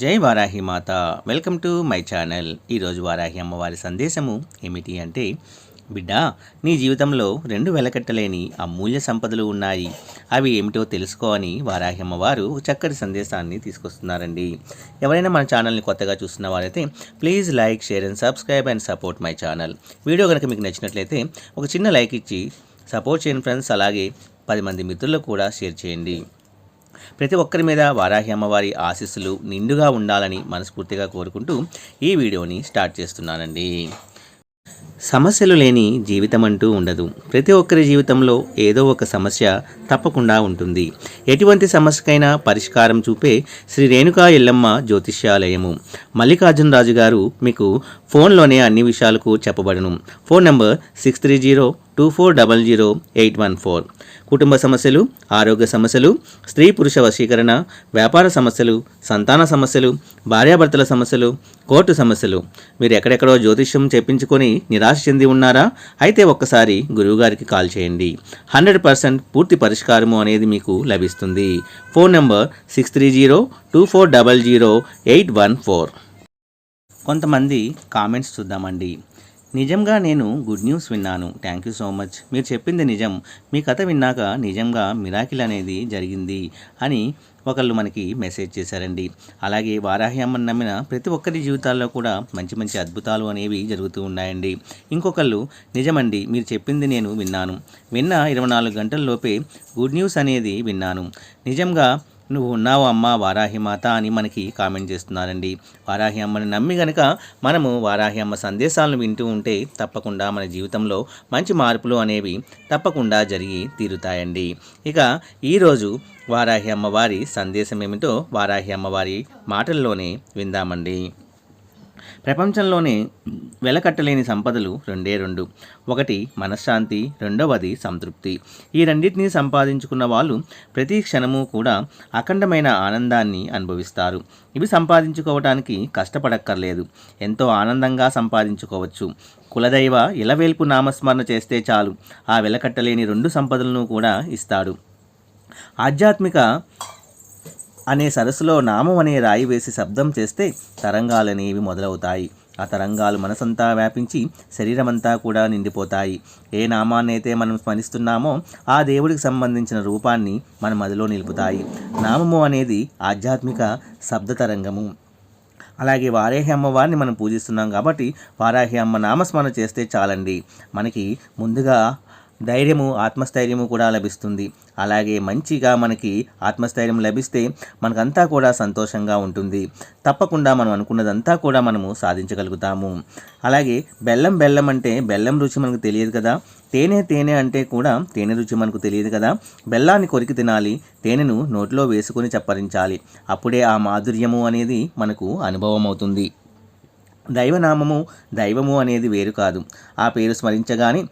జై వారాహి మాత. Welcome to my channel. ఈరోజు వారాహి అమ్మవారి సందేశము ఏమిటి అంటే బిడ్డ నీ జీవితంలో రెండు వెలకట్టలేని అమూల్య సంపదలు ఉన్నాయి. అవి ఏమిటో తెలుసుకో అని వారాహి అమ్మవారు చక్కటి సందేశాన్ని తీసుకొస్తున్నారండి. ఎవరైనా మన ఛానల్ని కొత్తగా చూస్తున్న వారైతే please like share and subscribe and support my channel. Video కనుక మీకు నచ్చినట్లయితే ఒక చిన్న లైక్ ఇచ్చి సపోర్ట్ చేయండి ఫ్రెండ్స్. అలాగే పది మంది మిత్రులకు కూడా షేర్ చేయండి. ప్రతి ఒక్కరి మీద వారాహి అమ్మవారి ఆశీస్సులు నిండుగా ఉండాలని మనస్ఫూర్తిగా కోరుకుంటూ ఈ వీడియోని స్టార్ట్ చేస్తున్నానండి. సమస్యలు లేని జీవితం అంటూ ఉండదు. ప్రతి ఒక్కరి జీవితంలో ఏదో ఒక సమస్య తప్పకుండా ఉంటుంది. ఎటువంటి సమస్యకైనా పరిష్కారం చూపే శ్రీ రేణుకా ఎల్లమ్మ జ్యోతిష్యాలయము. మల్లికార్జునరాజు గారు మీకు ఫోన్లోనే అన్ని విషయాలకు చెప్పబడను. Phone number six three zero two four double zero eight one four కుటుంబ సమస్యలు ఆరోగ్య సమస్యలు స్త్రీ పురుష వశీకరణ వ్యాపార సమస్యలు సంతాన సమస్యలు భార్యాభర్తల సమస్యలు కోర్టు సమస్యలు. మీరు ఎక్కడెక్కడో జ్యోతిష్యం చెప్పించుకొని నిరాశ చెంది ఉన్నారా? అయితే ఒక్కసారి గురువుగారికి కాల్ చేయండి. హండ్రెడ్ పర్సెంట్ పూర్తి పరిష్కారము అనేది మీకు లభిస్తుంది. Phone number six three zero two four double zero eight one four కొంతమంది కామెంట్స్ చూద్దామండి. నిజంగా నేను గుడ్ న్యూస్ విన్నాను. Thank you so much. మీరు చెప్పింది నిజం. మీ కథ విన్నాక నిజంగా మిరాకిల్ అనేది జరిగింది అని ఒకళ్ళు మనకి మెసేజ్ చేశారండి. అలాగే వారాహి అమ్మని నమ్మిన ప్రతి ఒక్కరి జీవితాల్లో కూడా మంచి మంచి అద్భుతాలు అనేవి జరుగుతూ ఉన్నాయండి. ఇంకొకళ్ళు నిజమండి మీరు చెప్పింది నేను విన్నాను. విన్న ఇరవై నాలుగు గంటల్లోపే గుడ్ న్యూస్ అనేది విన్నాను. నిజంగా నువ్వు ఉన్నావు అమ్మ వారాహి మాత అని మనకి కామెంట్ చేస్తున్నారండి. వారాహి అమ్మని నమ్మి గనక మనము వారాహి అమ్మ సందేశాలను వింటూ ఉంటే తప్పకుండా మన జీవితంలో మంచి మార్పులు అనేవి తప్పకుండా జరిగి తీరుతాయండి. ఇక ఈరోజు వారాహి అమ్మవారి సందేశం ఏమిటో వారాహి అమ్మవారి మాటల్లోనే విందామండి. ప్రపంచంలోనే వెలకట్టలేని సంపదలు రెండే రెండు. ఒకటి మనశ్శాంతి రెండవది సంతృప్తి. ఈ రెండింటినీ సంపాదించుకున్న వాళ్ళు ప్రతి క్షణము కూడా అఖండమైన ఆనందాన్ని అనుభవిస్తారు. ఇవి సంపాదించుకోవటానికి కష్టపడక్కర్లేదు. ఎంతో ఆనందంగా సంపాదించుకోవచ్చు. కులదైవ ఇలవేల్పు నామస్మరణ చేస్తే చాలు. ఆ వెలకట్టలేని రెండు సంపదలను కూడా ఇస్తాడు. ఆధ్యాత్మిక అనే సరస్సులో నామం అనే రాయి వేసి శబ్దం చేస్తే తరంగాలనేవి మొదలవుతాయి. ఆ తరంగాలు మనసంతా వ్యాపించి శరీరమంతా కూడా నిండిపోతాయి. ఏ నామాన్నైతే మనం స్మరిస్తున్నామో ఆ దేవుడికి సంబంధించిన రూపాన్ని మన మదిలో నిలుపుతాయి. నామము అనేది ఆధ్యాత్మిక శబ్ద తరంగము. అలాగే వారాహి అమ్మవారిని మనం పూజిస్తున్నాం కాబట్టి వారాహి అమ్మ నామస్మరణ చేస్తే చాలండి. మనకి ముందుగా ధైర్యము ఆత్మస్థైర్యము కూడా లభిస్తుంది. అలాగే మంచిగా మనకి ఆత్మస్థైర్యం లభిస్తే మనకంతా కూడా సంతోషంగా ఉంటుంది. తప్పకుండా మనం అనుకున్నదంతా కూడా మనము సాధించగలుగుతాము. అలాగే బెల్లం బెల్లం అంటే బెల్లం రుచి మనకు తెలియదు కదా. తేనె తేనె అంటే కూడా తేనె రుచి మనకు తెలియదు కదా. బెల్లాన్ని కొరికి తినాలి తేనెను నోట్లో వేసుకొని చప్పరించాలి. అప్పుడే ఆ మాధుర్యము అనేది మనకు అనుభవం అవుతుంది దైవనామము దైవము అనేది వేరు కాదు. ఆ పేరు స్మరించగానే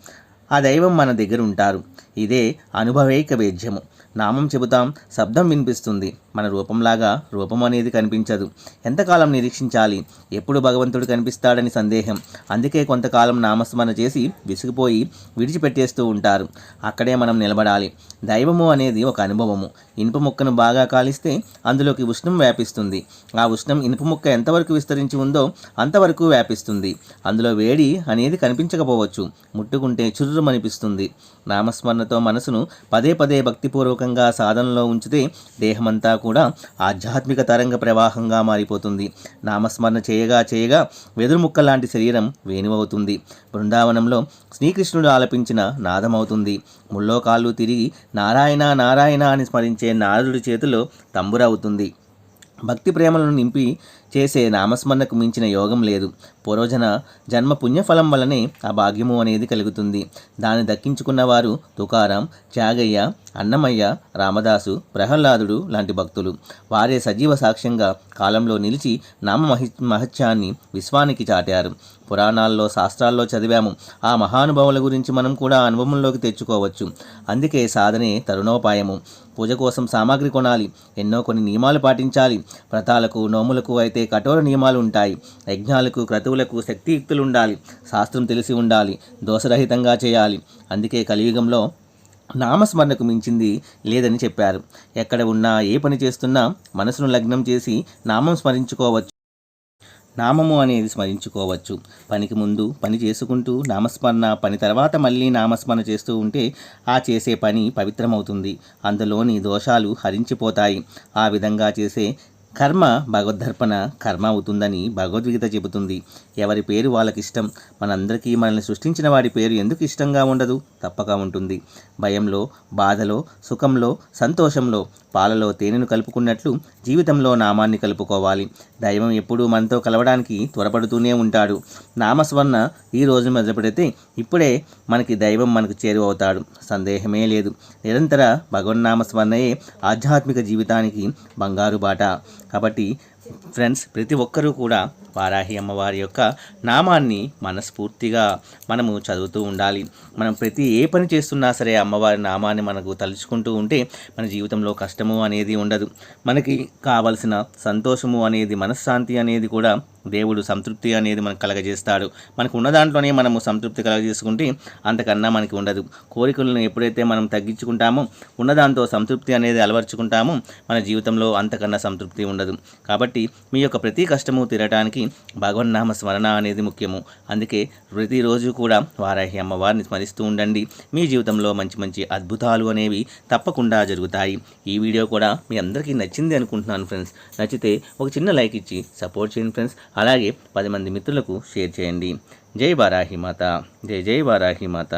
ఆ దైవం మన దగ్గర ఉంటారు ఇదే అనుభవైక వేద్యము. నామం చెబుతాం. శబ్దం వినిపిస్తుంది. మన రూపంలాగా రూపం అనేది కనిపించదు. ఎంతకాలం నిరీక్షించాలి? ఎప్పుడు భగవంతుడు కనిపిస్తాడని సందేహం. అందుకే కొంతకాలం నామస్మరణ చేసి విసిగిపోయి విడిచిపెట్టేస్తూ ఉంటారు. అక్కడే మనం నిలబడాలి. దైవము అనేది ఒక అనుభవము. ఇనుప ముక్కను బాగా కాలిస్తే అందులోకి ఉష్ణం వ్యాపిస్తుంది. ఆ ఉష్ణం ఇనుప ముక్క ఎంతవరకు విస్తరించి ఉందో అంతవరకు వ్యాపిస్తుంది. అందులో వేడి అనేది కనిపించకపోవచ్చు. ముట్టుకుంటే చుర్రుమనిపిస్తుంది. నామస్మరణతో మనసును పదే పదే భక్తిపూర్వకంగా సాధనలో ఉంచితే దేహమంతా కూడా ఆధ్యాత్మిక తరంగ ప్రవాహంగా మారిపోతుంది. నామస్మరణ చేయగా చేయగా వెదురు ముక్క లాంటి శరీరం వేణువవుతుంది. బృందావనంలో శ్రీకృష్ణుడు ఆలపించిన నాదమవుతుంది. ముల్లోకాళ్ళు తిరిగి నారాయణ నారాయణ అని స్మరించే నారదుడి చేతిలో తంబురవుతుంది భక్తి ప్రేమలను నింపి చేసే నామస్మరణకు మించిన యోగం లేదు. పూర్వజన జన్మ పుణ్యఫలం వలనే ఆ భాగ్యము అనేది కలుగుతుంది. దాన్ని దక్కించుకున్న వారు తుకారాం త్యాగయ్య అన్నమయ్య రామదాసు ప్రహ్లాదుడు లాంటి భక్తులు. వారే సజీవ సాక్ష్యంగా కాలంలో నిలిచి నామ మహి మహత్యాన్ని విశ్వానికి చాటారు. పురాణాల్లో శాస్త్రాల్లో చదివాము. ఆ మహానుభావుల గురించి మనం కూడా అనుభవంలోకి తెచ్చుకోవచ్చు. అందుకే సాధనే తరుణోపాయము. పూజ కోసం సామాగ్రి కొనాలి. ఎన్నో కొన్ని నియమాలు పాటించాలి. వ్రతాలకు నోములకు అయితే కఠోర నియమాలు ఉంటాయి. యజ్ఞాలకు క్రతువులకు శక్తియుక్తులు ఉండాలి శాస్త్రం తెలిసి ఉండాలి. దోషరహితంగా చేయాలి. అందుకే కలియుగంలో నామస్మరణకు మించింది లేదని చెప్పారు. ఎక్కడ ఉన్నా ఏ పని చేస్తున్నా మనసును లగ్నం చేసి నామం స్మరించుకోవచ్చు. నామము అనేది స్మరించుకోవచ్చు. పనికి ముందు పని చేసుకుంటూ నామస్మరణ పని తర్వాత మళ్ళీ నామస్మరణ చేస్తూ ఉంటే ఆ చేసే పని పవిత్రమవుతుంది. అందులోని దోషాలు హరించిపోతాయి. ఆ విధంగా చేసే కర్మ భగవద్దర్పణ కర్మ అవుతుందని భగవద్గీత చెబుతుంది. ఎవరి పేరు వాళ్ళకిష్టం? మనందరికీ మనల్ని సృష్టించిన వాడి పేరు ఎందుకు ఇష్టంగా ఉండదు? తప్పక ఉంటుంది. భయంలో బాధలో సుఖంలో సంతోషంలో పాలలో తేనెను కలుపుకున్నట్లు జీవితంలో నామాన్ని కలుపుకోవాలి. దైవం ఎప్పుడూ మనతో కలవడానికి త్వరపడుతూనే ఉంటాడు. నామస్మరణ ఈ రోజు మొదలుపెడితే ఇప్పుడే మనకి దైవం మనకు చేరువవుతాడు. సందేహమే లేదు. నిరంతర భగవన్నామస్మరణయే ఆధ్యాత్మిక జీవితానికి బంగారు బాట. కాబట్టి ఫ్రెండ్స్ ప్రతి ఒక్కరూ కూడా వారాహి అమ్మవారి యొక్క నామాన్ని మనస్ఫూర్తిగా మనము చదువుతూ ఉండాలి. మనం ప్రతి ఏ పని చేస్తున్నా సరే అమ్మవారి నామాన్ని మనకు తలుచుకుంటూ ఉంటే మన జీవితంలో కష్టము అనేది ఉండదు. మనకి కావలసిన సంతోషము అనేది మనశ్శాంతి అనేది కూడా దేవుడు సంతృప్తి అనేది మనకు కలగజేస్తాడు. మనకు ఉన్న దాంట్లోనే మనము సంతృప్తి కలగజేసుకుంటే అంతకన్నా మనకి ఉండదు. కోరికలను ఎప్పుడైతే మనం తగ్గించుకుంటామో ఉన్నదాంతో సంతృప్తి అనేది అలవర్చుకుంటామో మన జీవితంలో అంతకన్నా సంతృప్తి ఉండదు. కాబట్టి మీ యొక్క ప్రతి కష్టము తీరటానికి భగవన్నామ స్మరణ అనేది ముఖ్యము. అందుకే ప్రతిరోజు కూడా వారాహి అమ్మవారిని స్మరిస్తూ ఉండండి. మీ జీవితంలో మంచి మంచి అద్భుతాలు అనేవి తప్పకుండా జరుగుతాయి. ఈ వీడియో కూడా మీ అందరికీ నచ్చింది అనుకుంటున్నాను ఫ్రెండ్స్. నచ్చితే ఒక చిన్న లైక్ ఇచ్చి సపోర్ట్ చేయండి ఫ్రెండ్స్. అలాగే పది మంది మిత్రులకు షేర్ చేయండి. జై వారాహి మాత. జై జై వారాహి మాత.